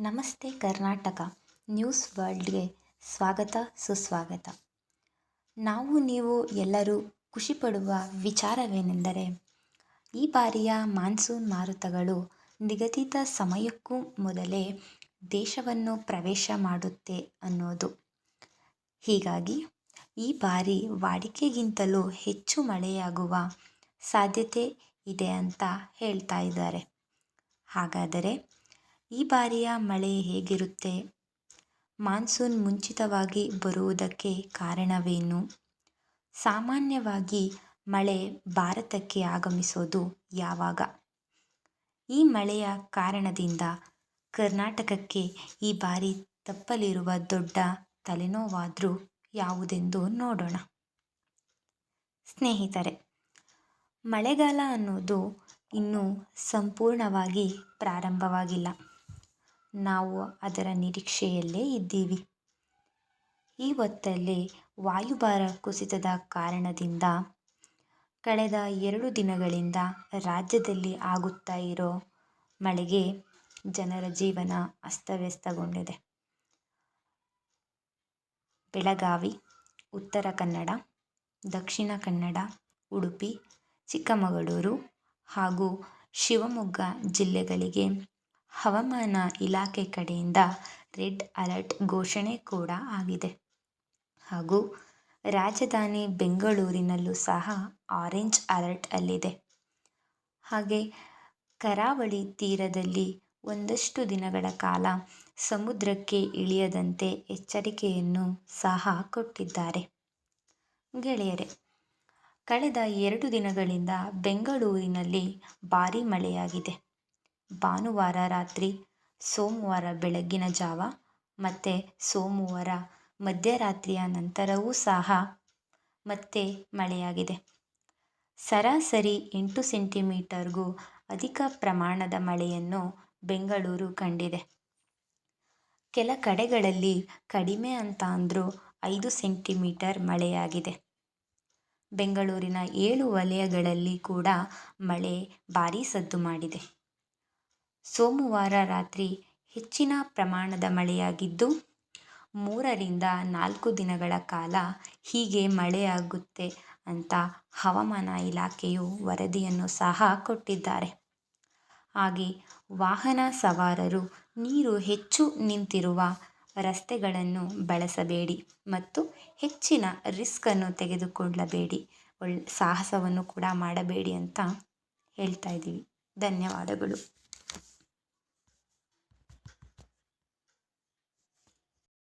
ನಮಸ್ತೆ ಕರ್ನಾಟಕ ನ್ಯೂಸ್ ವರ್ಲ್ಡ್ಗೆ ಸ್ವಾಗತ, ಸುಸ್ವಾಗತ. ನಾವು ನೀವು ಎಲ್ಲರೂ ಖುಷಿಪಡುವ ವಿಚಾರವೇನೆಂದರೆ, ಈ ಬಾರಿಯ ಮಾನ್ಸೂನ್ ಮಾರುತಗಳು ನಿಗದಿತ ಸಮಯಕ್ಕೂ ಮೊದಲೇ ದೇಶವನ್ನು ಪ್ರವೇಶ ಮಾಡುತ್ತೆ ಅನ್ನೋದು. ಹೀಗಾಗಿ, ಈ ಬಾರಿ ವಾಡಿಕೆಗಿಂತಲೂ ಹೆಚ್ಚು ಮಳೆಯಾಗುವ ಸಾಧ್ಯತೆ ಇದೆ ಅಂತ ಹೇಳ್ತಾ ಇದ್ದಾರೆ. ಹಾಗಾದರೆ ಈ ಬಾರಿಯ ಮಳೆ ಹೇಗಿರುತ್ತೆ? ಮಾನ್ಸೂನ್ ಮುಂಚಿತವಾಗಿ ಬರುವುದಕ್ಕೆ ಕಾರಣವೇನು? ಸಾಮಾನ್ಯವಾಗಿ ಮಳೆ ಭಾರತಕ್ಕೆ ಆಗಮಿಸೋದು ಯಾವಾಗ? ಈ ಮಳೆಯ ಕಾರಣದಿಂದ ಕರ್ನಾಟಕಕ್ಕೆ ಈ ಬಾರಿ ತಪ್ಪಲಿರುವ ದೊಡ್ಡ ತಲೆನೋವಾದರೂ ಯಾವುದೆಂದು ನೋಡೋಣ. ಸ್ನೇಹಿತರೆ, ಮಳೆಗಾಲ ಅನ್ನೋದು ಇನ್ನೂ ಸಂಪೂರ್ಣವಾಗಿ ಪ್ರಾರಂಭವಾಗಿಲ್ಲ. ನಾವು ಅದರ ನಿರೀಕ್ಷೆಯಲ್ಲೇ ಇದ್ದೀವಿ. ಈ ಹೊತ್ತಲ್ಲಿ ವಾಯುಭಾರ ಕುಸಿತದ ಕಾರಣದಿಂದ ಕಳೆದ ಎರಡು ದಿನಗಳಿಂದ ರಾಜ್ಯದಲ್ಲಿ ಆಗುತ್ತಾ ಇರೋ ಮಳೆಗೆ ಜನರ ಜೀವನ ಅಸ್ತವ್ಯಸ್ತಗೊಂಡಿದೆ. ಬೆಳಗಾವಿ, ಉತ್ತರ ಕನ್ನಡ, ದಕ್ಷಿಣ ಕನ್ನಡ, ಉಡುಪಿ, ಚಿಕ್ಕಮಗಳೂರು ಹಾಗೂ ಶಿವಮೊಗ್ಗ ಜಿಲ್ಲೆಗಳಿಗೆ ಹವಾಮಾನ ಇಲಾಖೆ ಕಡೆಯಿಂದ ರೆಡ್ ಅಲರ್ಟ್ ಘೋಷಣೆ ಕೂಡ ಆಗಿದೆ. ಹಾಗೂ ರಾಜಧಾನಿ ಬೆಂಗಳೂರಿನಲ್ಲೂ ಸಹ ಆರೆಂಜ್ ಅಲರ್ಟ್ ಅಲ್ಲಿದೆ. ಹಾಗೆ ಕರಾವಳಿ ತೀರದಲ್ಲಿ ಒಂದಷ್ಟು ದಿನಗಳ ಕಾಲ ಸಮುದ್ರಕ್ಕೆ ಇಳಿಯದಂತೆ ಎಚ್ಚರಿಕೆಯನ್ನು ಸಹ ಕೊಟ್ಟಿದ್ದಾರೆ. ಗೆಳೆಯರೇ, ಕಳೆದ ಎರಡು ದಿನಗಳಿಂದ ಬೆಂಗಳೂರಿನಲ್ಲಿ ಭಾರೀ ಮಳೆಯಾಗಿದೆ. ಭಾನುವಾರ ರಾತ್ರಿ ಸೋಮವಾರ ಬೆಳಗ್ಗಿನ ಜಾವ ಮತ್ತು ಸೋಮವಾರ ಮಧ್ಯರಾತ್ರಿಯ ನಂತರವೂ ಸಹ ಮತ್ತೆ ಮಳೆಯಾಗಿದೆ. ಸರಾಸರಿ ಎಂಟು ಸೆಂಟಿಮೀಟರ್ಗೂ ಅಧಿಕ ಪ್ರಮಾಣದ ಮಳೆಯನ್ನು ಬೆಂಗಳೂರು ಕಂಡಿದೆ. ಕೆಲ ಕಡೆಗಳಲ್ಲಿ ಕಡಿಮೆ ಅಂತ ಅಂದರೂ ಐದು ಸೆಂಟಿಮೀಟರ್ ಮಳೆಯಾಗಿದೆ. ಬೆಂಗಳೂರಿನ ಏಳು ವಲಯಗಳಲ್ಲಿ ಕೂಡ ಮಳೆ ಭಾರೀ ಸದ್ದು ಮಾಡಿದೆ. ಸೋಮವಾರ ರಾತ್ರಿ ಹೆಚ್ಚಿನ ಪ್ರಮಾಣದ ಮಳೆಯಾಗಿದ್ದು, ಮೂರರಿಂದ ನಾಲ್ಕು ದಿನಗಳ ಕಾಲ ಹೀಗೆ ಮಳೆಯಾಗುತ್ತೆ ಅಂತ ಹವಾಮಾನ ಇಲಾಖೆಯು ವರದಿಯನ್ನು ಸಹ ಕೊಟ್ಟಿದ್ದಾರೆ. ಹಾಗೆ ವಾಹನ ಸವಾರರು ನೀರು ಹೆಚ್ಚು ನಿಂತಿರುವ ರಸ್ತೆಗಳನ್ನು ಬಳಸಬೇಡಿ ಮತ್ತು ಹೆಚ್ಚಿನ ರಿಸ್ಕನ್ನು ತೆಗೆದುಕೊಳ್ಳಬೇಡಿ ಒಳ್ಳೆ ಸಾಹಸವನ್ನು ಕೂಡ ಮಾಡಬೇಡಿ ಅಂತ ಹೇಳ್ತಾ ಇದ್ದೀವಿ. ಧನ್ಯವಾದಗಳು.